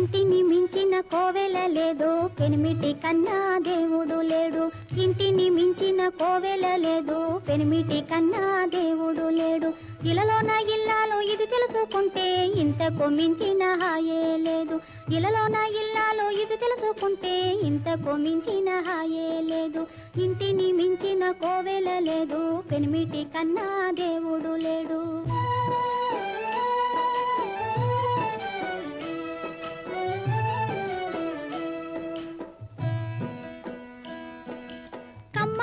ఇంటిని మించిన కోవెల లేదు. పెనిమిటి కన్నా దేవుడు లేడు. ఇంటిని మించిన కోవెల లేదు. పెనిమిటి కన్నా దేవుడు లేడు. ఇలలోన ఇల్లాలు ఇది తెలుసుకుంటే ఇంతకు మించిన హాయే లేదు. ఇలలోన ఇల్లాలు ఇది తెలుసుకుంటే ఇంతకు మించిన హాయే లేదు. ఇంటిని మించిన కోవెల లేదు. పెనిమిటి కన్నా దేవుడు